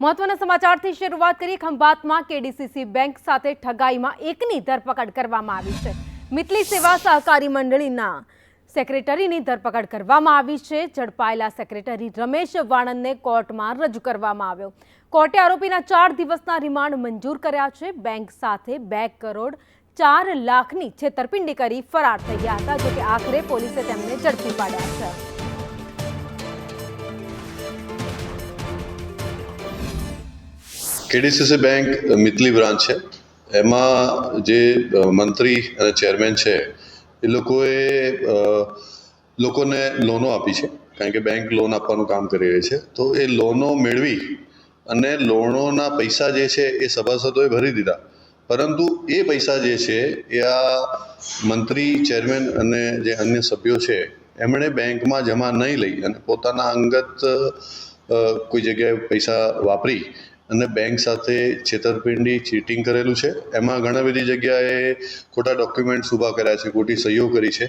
મહત્વના સમાચારથી શરૂઆત કરી ખંભાતમાં કેડીસીસી બેંક સાથે ઠગાઈમાં એકની ધરપકડ કરવામાં આવી છે. મિતલી સેવા સહકારી મંડળીના સેક્રેટરીની ધરપકડ કરવામાં આવી છે. ઝડપાયેલા સેક્રેટરી રમેશ વાણંદને કોર્ટમાં રજૂ કરવામાં આવ્યો. કોર્ટે આરોપીના ચાર દિવસના રિમાન્ડ મંજૂર કર્યા છે. બેંક સાથે બે કરોડ ચાર લાખની છેતરપિંડી કરી ફરાર થઈ ગયા હતા, જોકે આખરે પોલીસે તેમને ઝડપી પાડ્યા છે. કેડીસીસી બેંક મિતલી બ્રાન્ચ છે. એમાં જે મંત્રી અને ચેરમેન છે, એ લોકોએ લોકોને લોનો આપી છે. કારણ કે બેંક લોન આપવાનું કામ કરી રહી છે. તો એ લોનો મેળવી અને લોનોના પૈસા જે છે એ સભાસદોએ ભરી દીધા. પરંતુ એ પૈસા જે છે, એ આ મંત્રી ચેરમેન અને જે અન્ય સભ્યો છે, એમણે બેંકમાં જમા નહીં લઈ અને પોતાના અંગત કોઈ જગ્યાએ પૈસા વાપરી અને બેંક સાથે છેતરપિંડી ચીટિંગ કરેલું છે. એમાં ઘણા બધી જગ્યાએ ખોટા ડોક્યુમેન્ટ્સ ઊભા કર્યા છે, ખોટી સહીઓ કરી છે.